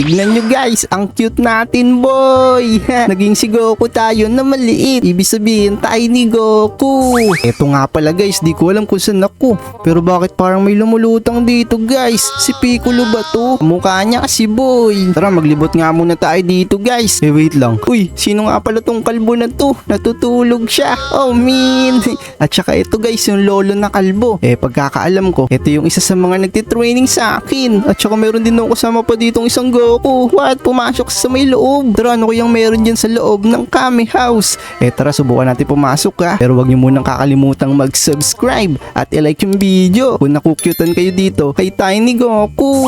Tignan nyo guys, ang cute natin boy. Naging si Goku tayo na maliit. Ibig sabihin tayo ni Goku. Eto nga pala guys, di ko alam kung saan ako. Pero bakit parang may lumulutang dito guys? Si Piccolo ba to? Mukha niya si boy. Tara maglibot nga muna tayo dito guys. Eh wait lang. Uy, sino nga pala tong kalbo na to? Natutulog siya. Oh man. At saka ito guys, yung lolo na kalbo. Eh pagkakaalam ko, ito yung isa sa mga nagtitraining sa akin. At saka meron din ako kasama pa ditong isang Goku. What? Pumasok sa may loob. Tara, ano kayang meron dyan sa loob ng Kami House? Eh tara, subukan natin pumasok ha. Pero wag niyo munang kakalimutang mag-subscribe at i-like yung video. Kung nakukyutan kayo dito kay Tiny Goku.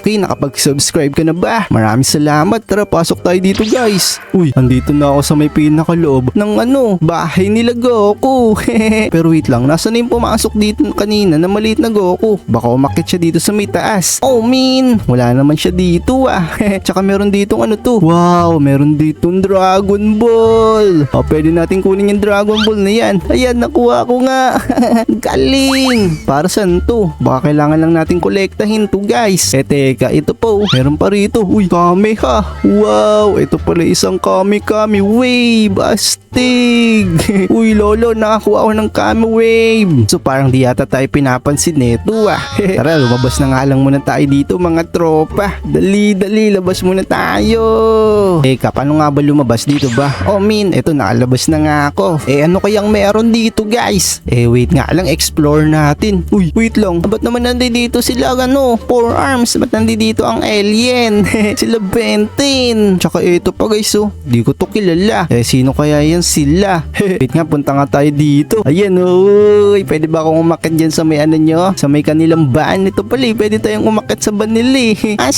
Okay, nakapag-subscribe ka na ba? Maraming salamat. Tara, pasok tayo dito guys. Uy, andito na ako sa may pinakaloob ng ano, bahay nila Goku. Pero wait lang, nasa na pumasok dito kanina na maliit na Goku? Baka umakit siya dito sa may taas. Oh min, wala naman siya dito ah. Tsaka meron dito ano to. Wow, meron ditong Dragon Ball. O, pwede natin kunin yung Dragon Ball na yan. Ayan, nakuha ko nga. Galing. Para saan to? Baka kailangan lang natin kolektahin to guys. Eh teka, ito po. Meron pa rito. Uy, kame ha. Wow, ito pala isang kame wave. Astig. Uy, lolo, nakakuha ako ng kame wave. So parang di yata tayo pinapansin nito ah. Tara, lumabas na nga lang muna tayo dito mga tropa. Dali, dali, labas muna tayo. Teka, paano nga ba lumabas dito ba? Oh min, eto nakalabas na nga ako. Eh ano kayang meron dito guys? Eh wait nga lang, explore natin. Uy, wait lang. Ba't naman nandito sila ano? Four arms. Ba't nandito ang alien? sila Bentin. Tsaka ito pa guys oh. Di ko to kilala. Eh sino kaya yan sila? wait nga, punta nga tayo dito. Ayan uy. Pwede ba akong umakit dyan sa may ano nyo? Sa may kanilang van. Ito pala eh. Pwede tayong umakit sa van nila eh.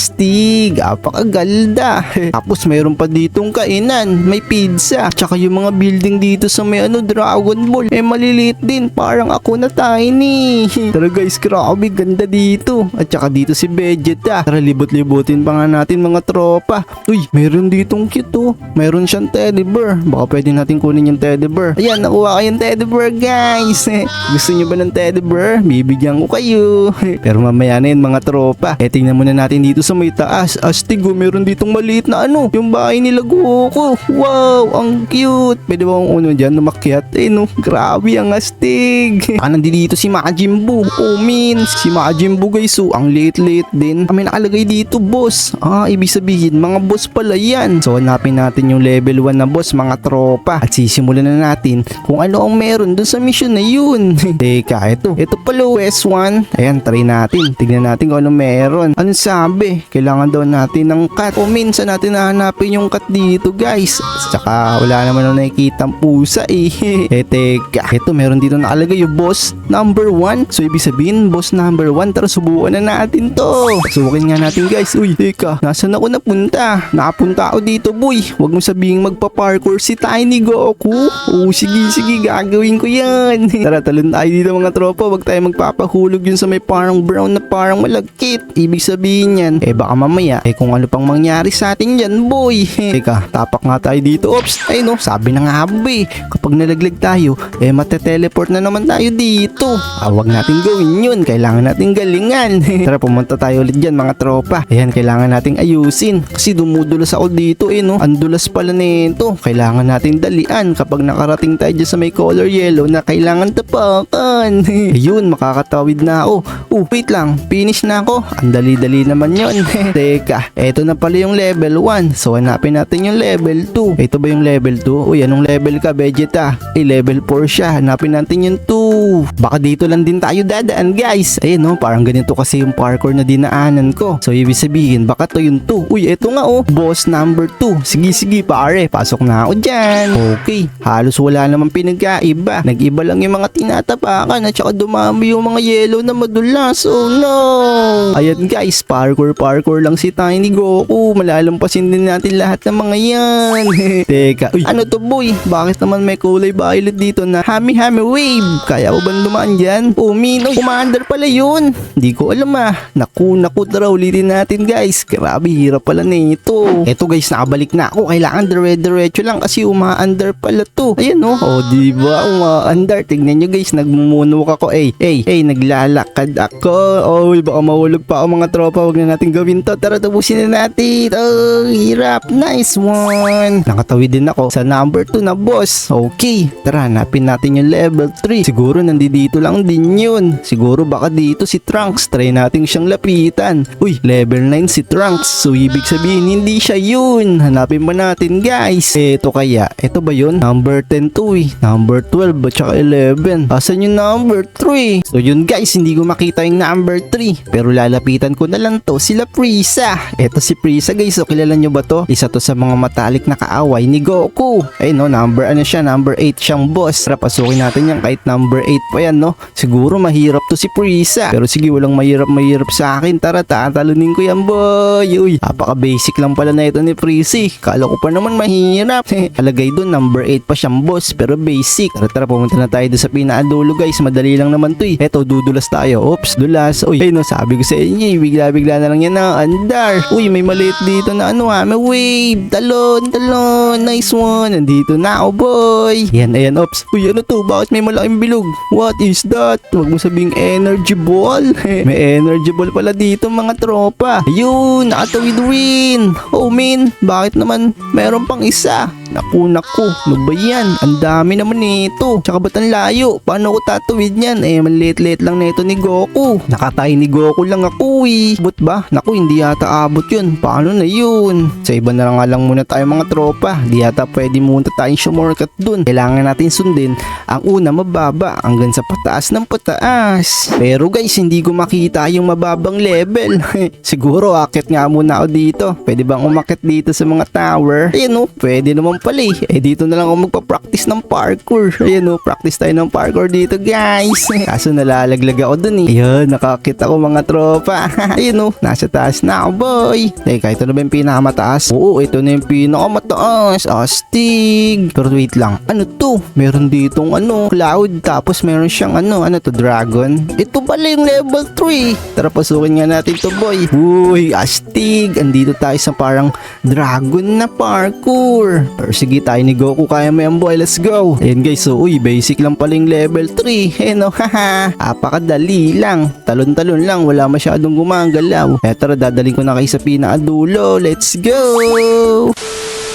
Astig. Apakagalda. Tapos mayroon pa ditong kainan. May pizza. Tsaka yung mga building dito sa may ano Dragon Ball. Eh maliliit din. Parang ako na tiny. Tara guys, grabe. Ganda dito. At tsaka dito si Vegeta. Tara libot-libutin pa nga natin mga tropa. Uy, mayroon ditong cute oh. Mayroon siyang teddy bear. Baka pwede natin kunin yung teddy bear. Ayan, nakuha ko yung teddy bear guys. Gusto niyo ba ng teddy bear? Bibigyan ko kayo. Pero mamaya na yun mga tropa. Eh tingnan muna natin dito sa may taas. Astig oh, meron ditong maliit na ano. Yung bahay nila Goku. Wow, ang cute. Pwede ba akong uno dyan umakyat? Eh no, grabe ang astig. Ah, nandito si Majin Buu. Oh min, si Majin Buu guys. Oh, ang liit-liit din. Kami nakalagay dito boss. Ah, ibig sabihin mga boss pala yan. So hanapin natin yung level 1 na boss mga tropa. At sisimulan na natin kung ano ang meron dun sa mission na yun. Teka, ito. Ito pala S1. Ayan, try natin. Tignan natin kung ano meron. Ano sabi? Kailangan daw natin ng cut. O minsan natin nahanapin yung cut dito guys. Tsaka wala naman ako nakikita pusa eh. eh teka. Ito, meron dito nakalagay yung boss number 1. So ibig sabihin, boss number 1. Tara, subukan na natin to. Subukin nga natin guys. Uy, teka. Nasaan ako napunta? Nakapunta ako dito boy. Huwag mo sabihin magpa-parkour si Tiny Goku. Oh, sige, sige. Gagawin ko yan. Tara, talon tayo dito mga tropa. Huwag tayo magpapahulog yun sa may parang brown na parang malagkit. Ibig sabihin yan, eh baka mamaya, eh kung ano pang mangyari sa atin yan, boy. Teka, tapak nga tayo dito. Oops, ay no, sabi na nga eh. Kapag nalaglag tayo, eh mateteleport na naman tayo dito. Ah, wag natin gawin yun. Kailangan natin galingan. Tara, pumunta tayo ulit dyan mga tropa. Ayan, kailangan nating ayusin. Kasi dumudulas ako dito eh no. Ang dulas pala nito. Kailangan nating dalian kapag nakarating tayo dyan sa may color yellow na kailangan tapakan. Ayun, makakatawid na ako. Oh, wait lang. Finish na ako. Ang dali-dali naman yon. Teka, eto na pala yung level 1. So, hanapin natin yung level 2. Ito ba yung level 2? Uy, anong level ka, Vegeta? Eh, level 4 siya. Hanapin natin yung 2. Baka dito lang din tayo dadaan, guys. Ayun, no? Parang ganito kasi yung parkour na dinaanan ko. So, ibig sabihin, baka to yung 2. Uy, eto nga, oh. Boss number 2. Sige, sige, pare. Pasok na ako dyan. Okay. Halos wala namang pinagkaiba. Nag-iba lang yung mga tinatapakan at saka dumami yung mga yellow na madulas. Oh no! Ayan guys, parkour parkour lang si Tiny Goku. Malalampasin din natin lahat ng mga yan. Teka, uy, ano to boy? Bakit naman may kulay violet dito na Hami Hami Wave? Kaya ko ba dumaan dyan? Min, oh, commander pala yun. Di ko alam ah. Naku, naku, tara ulitin natin guys. Grabe, hirap pala nito. Eto guys, nakabalik na ako. Kailangan dire-diretso lang kasi uma-under pala to. Ayan oh. Oh, di ba? Uma-under. Tignan nyo guys, nagmumunok ako. Eh, eh, eh, naglalakad ako. Oh, baka mahulog pa ako mga tropa. Huwag na natin gawin to. Tara, tapusin na natin. Oh, hirap. Nice one. Nakatawid din ako sa number 2 na boss. Okay, tara, hanapin natin yung level 3. Siguro nandito lang din yun. Siguro baka dito si Trunks. Try natin siyang lapitan. Uy, level 9 si Trunks. So, ibig sabihin, hindi siya yun. Hanapin ba natin, guys? Eto kaya. Eto ba yun? Number 10 to eh. Number 12 at saka 11. Asan yung number 3? So, yun guys, hindi ko makita yung number 3. Pero lalapitan ko na lang to sila Prisa. Eto si Prisa guys, so kilala nyo ba to? Isa to sa mga matalik na kaaway ni Goku. Ay no, number ano siya, number 8 siyang boss. Tara, pasukin natin yan kahit number 8 pa yan no. Siguro mahirap to si Prisa. Pero sige, walang mahirap mahirap sa akin. Tara, tatalunin ko yan boy. Uy, napaka basic lang pala na ito ni Prisi. Kala ko pa naman mahirap. Alagay doon, number 8 pa siyang boss, pero basic. Tara, tara, pumunta na tayo doon sa pinakadulo guys. Madali lang naman to eh. Eto, dudulas tayo. Oops, dulas. Uy, ay no, sabi ko sa inyo, eh, bigla-bigla na lang yan na andar. Uy, may maliit dito na ano ha, may wave. Talon, talon. Nice one. Nandito na ako, boy. Yan, ayan, ops. Uy, ano to? Bakit may malaking bilog? What is that? Huwag mo sabing energy ball. may energy ball pala dito, mga tropa. Ayun, nakatawid rin. Oh, min, bakit naman meron pang isa? Naku, naku, ano ba yan? Ang dami naman nito. Tsaka ba't ang layo? Paano ko tatawid yan? Eh, maliit-liit lang nito ni Goku. Nakatay ni Goku lang ako eh. But ba? Naku, hindi yata abot yun. Paano na yun? Sa iba na lang nga lang muna tayo mga tropa. Di yata pwede muna tayong sumorkat dun. Kailangan natin sundin ang una mababa hanggang sa pataas ng pataas. Pero guys, hindi ko makita yung mababang level. Siguro akit nga muna ako dito. Pwede bang umakit dito sa mga tower? Ayan o, pwede naman pala eh. Eh dito na lang ako magpa-practice ng parkour. Ayan o, practice tayo ng parkour dito guys. Kaso nalalaglag ako dun eh. Ayun, nakakita ko mga tropa. Ayun o, nasa taas na ako boy. Teka, ito na ba yung pinakamataas? Oo, ito na yung pinakamataas. Astig. Pero wait lang, ano to? Meron ditong ano, cloud. Tapos meron siyang ano, ano to, dragon. Ito pala yung level 3. Tara, pasukin nga natin to boy. Uy, astig. Andito tayo sa parang dragon na parkour. Pero sige tayo ni Goku, kaya mo yan boy. Let's go. Ayan guys, so uy, basic lang pala yung level 3. Eh no, haha. Apakadali lang. Talon-talon lang, wala masyadong gumagalaw. Eh tara, dadaling ko na kayo sa pinakadulo. Let's go!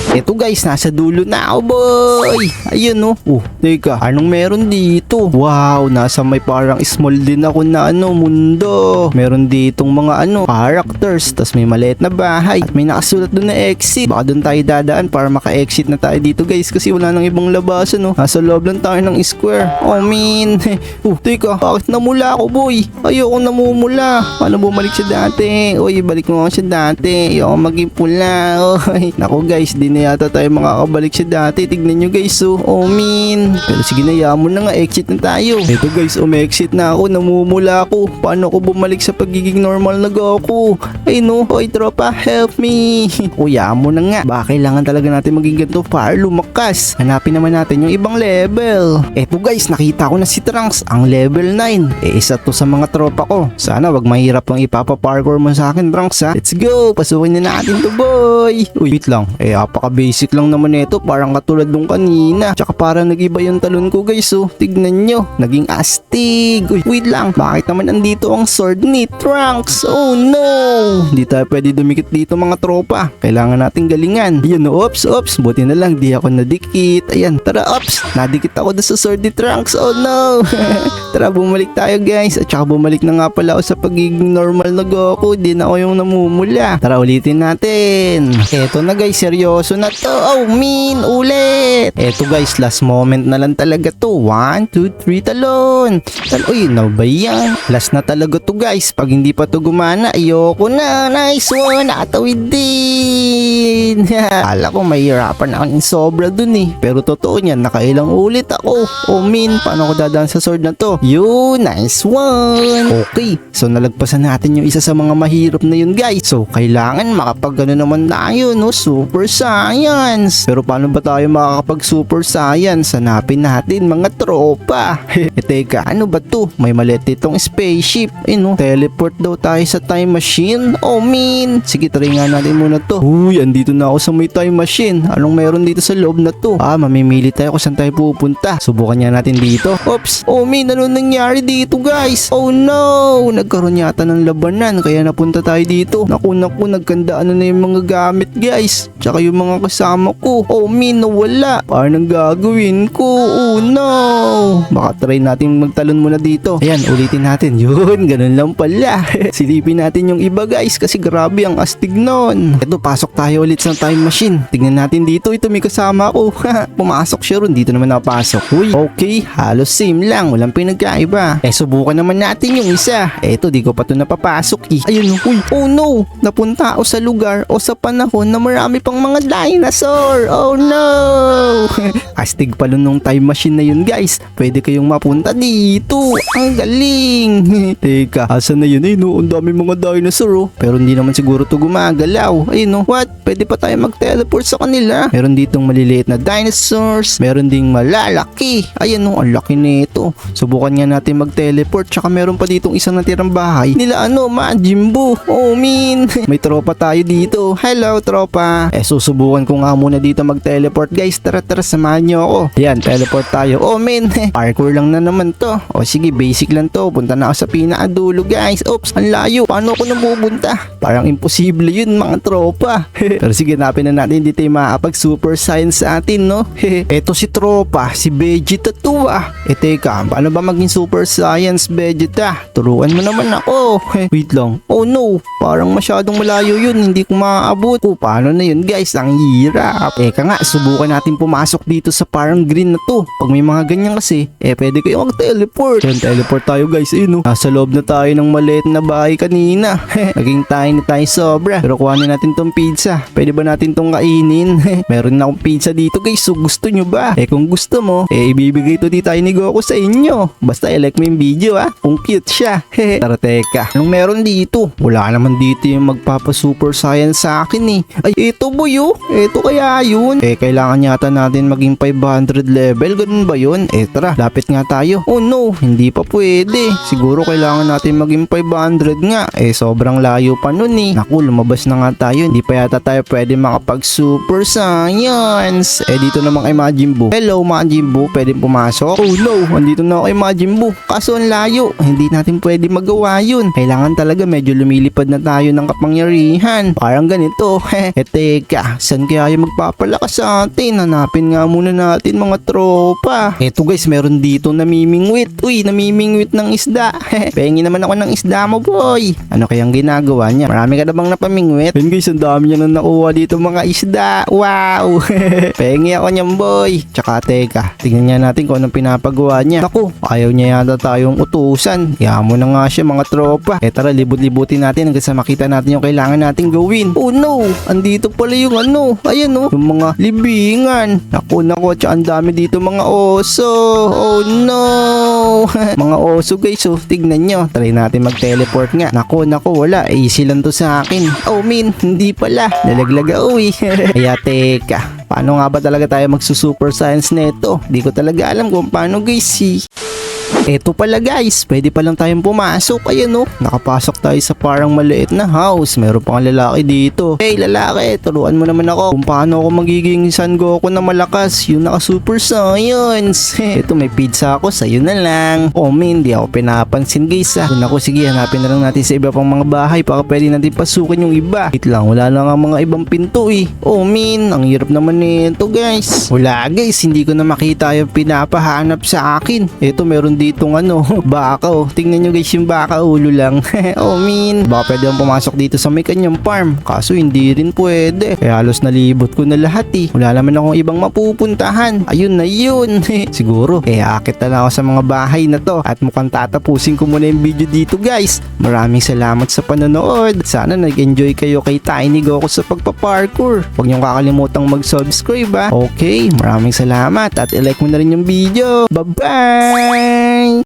Eto guys, nasa dulo na ako boy. Ayun no. Oh, teka, anong meron dito? Wow, nasa may parang small din ako na ano, mundo. Meron ditong mga ano, characters. Tapos may maliit na bahay. At may nakasulat doon na exit. Baka doon tayo dadaan para maka-exit na tayo dito guys. Kasi wala nang ibang labasan no. Nasa loob lang tayo ng square. Oh man. oh, teka, bakit namula ako boy? Ayoko namumula. Paano bumalik siya dati? Uy, balik mo ako siya dati. Ayoko maging pula. Oy. Naku guys, di na yata tayo makakabalik siya dati. Tignan nyo guys, oh. Oh, min. Pero sige na, yaman na nga. Exit na tayo. Ito guys, umexit na ako. Namumula ako. Paano ko bumalik sa pagiging normal na Goku? Ay no, oy tropa, help me. o yaman na nga. Baka kailangan talaga natin maging ganito para lumakas. Hanapin naman natin yung ibang level. Eto guys, nakita ko na si Trunks, ang level 9. Eh, isa to sa mga tropa ko. Sana wag mahirap ang ipapaparkour mo sa akin, Trunks ha. Let's go, pasukin na natin to boy. Uy, wait lang. Eh, apaka-basic lang naman ito. Parang katulad nung kanina. Tsaka parang nag-iba yung talon ko guys, oh. Tignan nyo, naging astig. Uy, wait lang. Bakit naman andito ang sword ni Trunks? Oh no! Hindi tayo pwede dumikit dito mga tropa. Kailangan nating galingan. Ayun, oops, oops. Buti na lang, di ako nadikit. Ayan, tara, oops. Nadikit ako doon sa sword ni Trunks. Oh no! tara, bumalik tayo guys. At saka bumalik na nga pala ako sa pagiging normal na Goku. Di na ako yung namumula. Tara, ulitin natin. Eto na guys, seryoso na to. Oh, mean, ulit. Eto guys, last moment na lang talaga to. One, two, three, talon. Tal Uy, no ba yan? Last na talaga to guys. Pag hindi pa to gumana, ayoko na. Nice one, nakatawid din. Kala ko mahirapan ako ng sobra dun eh. Pero totoo niyan, nakailang ulit ako. Oh min, paano ko dadaan sa sword na to? Yun, nice one. Okay, so nalagpasan natin yung isa sa mga mahirap na yun guys. So, kailangan makapag ano naman tayo, no? Super science. Pero paano ba tayo makakapag super science? Hanapin natin mga tropa. eh teka, ano ba to? May maliit itong spaceship. Eh no, teleport daw tayo sa time machine. Oh min. Sige, try nga natin muna to. Uy, andito na ako sa may time machine. Anong meron dito sa loob na to? Ah, mamimili tayo kung saan tayo pupunta. Subukan nga natin dito. Oops, oh min, ano nangyari dito guys? Oh no, nagkaroon yata ng labanan kaya napunta tayo dito. Naku, naku, nagkandaan na yung mga gamit guys. Tsaka yung mga kasama ko. Oh min, nawala. Paano nang gagawin ko? Oh no. Baka try natin magtalon muna dito. Ayan, ulitin natin. Yun, ganun lang pala. Silipin natin yung iba guys kasi grabe ang astig nun. Ito, pasok tayo ulit sa time machine. Tignan natin dito. Ito may kasama ko. Pumasok siya ron. Dito naman napasok. Uy, okay. Halos same lang. Walang pinagkaiba. Eh, subukan naman natin yung isa. Eto, di ko pa to napapasok eh. Ayun, uy. Oh no. Napunta ako sa lugar o sa panahon na marami pang mga dinosaur. Oh no. Astig pala nung time machine na yun guys. Pwede kayong mapunta dito. Ang galing. Teka, asan na yun? Ay no, ang dami mga dinosaur oh. Pero hindi naman siguro to gumagalaw. Ayun no, what? Pwede pa tayo mag-teleport sa kanila. Meron ditong maliliit na dinosaurs. Meron ding malalaki. Ayun no, ang laki nito. Subukan nga natin mag-teleport. Tsaka meron pa ditong isang natirang bahay. Nila ano, Majin Buu. Oh, min. May tropa tayo dito. Hello, tropa. Eh, susubukan ko nga muna dito mag-teleport, guys. Tara, tara, samahan niyo ako. Ayan, teleport tayo. Oh, min. Parkour lang na naman to. O, sige, basic lang to. Punta na ako sa pinakadulo, guys. Oops, ang layo. Paano ako napupunta? Parang imposible yun, mga tropa. Pero sige, napin na natin dito yung makakapag super science sa atin, no? Eto si tropa, si Vegeta to ah. E teka, paano ba maging super science Vegeta? Turuan mo naman ako. Wait lang. Oh no, parang masyadong malayo yun. Hindi ko maaabot. Oh, paano na yun guys? Ang hirap. Teka nga, subukan natin pumasok dito sa parang green na to. Pag may mga ganyan kasi, eh pwede kayo mag-teleport. Yan, teleport tayo guys. Ayun no. Nasa loob na tayo ng maliit na bahay kanina. Naging tiny tayo sobra. Pero kuhanin natin tong pizza. Pwede ba natin tong kainin? Meron na akong pizza dito guys. So gusto nyo ba? Eh kung gusto mo, eh ibibigay to di tayo ni Goku sa inyo. Basta i-like mo yung video ha. Kung cute siya. Tara teka. Anong meron dito? Wala naman dito yung magpapa super science sa akin eh. Ay, ito boy oh. Ito kaya yun. Eh, kailangan yata natin maging 500 level. Ganun ba yun? Eh, tara. Lapit nga tayo. Oh no, hindi pa pwede. Siguro kailangan natin maging 500 nga. Eh, sobrang layo pa nun eh. Naku, lumabas na nga tayo. Hindi pa yata tayo pwede makapag super science. Eh, dito naman kay Majin Buu. Hello, Majin Buu. Pwede pumasok? Oh no, andito na ako kay Majin Buu. Kaso ang layo. Hindi natin pwede magawa yun. Kailangan talaga medyo lumilipad na tayo ng kapangyarihan. Parang ganito. eh, teka. Saan kaya yung magpapalakas sa atin? Hanapin nga muna natin mga tropa. Eto guys, meron dito namimingwit. Uy, namimingwit ng isda. Pengi naman ako ng isda mo, boy. Ano kayang ginagawa niya? Marami ka na bang napamingwit? Yun guys, ang dami niya na nakuha dito mga isda. Wow! Pengi ako niyan, boy. Tsaka teka, tingnan niya natin kung anong pinapagawa niya. Naku, ayaw niya yata tayong utusan. Kaya mo na nga siya mga tropa. Eh tara, libut-libutin natin hanggang sa makita natin yung kailangan natin gawin. Oh no, andito pala yung ano. Ayan oh, yung mga libingan. Naku, naku, tsaka ang dami dito mga oso. Oh no. mga oso guys, oh, tignan nyo. Try natin mag-teleport nga. Naku, naku, wala. Easy lang to sa akin. Oh min, hindi pala. Nalaglag ako eh. Kaya teka, paano nga ba talaga tayo magsusuper science nito? Di ko talaga alam kung paano guys eh. Eto pala guys, pwede pa lang tayong pumasok. Ayan oh, nakapasok tayo sa parang maliit na house. Meron pang lalaki dito. Hey lalaki, turuan mo naman ako kung paano ako magiging San Goku na malakas. Yung naka super science. Eto may pizza ako, sa'yo na lang. Oh man, di ako pinapansin guys ah. Kung ako sige, hanapin na lang natin sa iba pang mga bahay para pwede natin pasukin yung iba. Wait lang, wala lang ang mga ibang pinto eh. Oh man, ang hirap naman nito guys. Wala guys, hindi ko na makita yung pinapahanap sa akin. Eto meron ditong ano, baka oh. Tingnan nyo guys yung baka ulo lang. oh min. Baka pwede akong pumasok dito sa may kanyang farm. Kaso hindi rin pwede. Kaya halos nalibot ko na lahat eh. Wala naman akong ibang mapupuntahan. Ayun na yun. Siguro, kaya akit na ako sa mga bahay na to. At mukhang tatapusin ko muna yung video dito guys. Maraming salamat sa panonood. Sana nag-enjoy kayo kay Tiny Goku sa pagpaparkour. Huwag niyong kakalimutang mag-subscribe ha. Okay, maraming salamat at i-like mo na rin yung video. Bye-bye!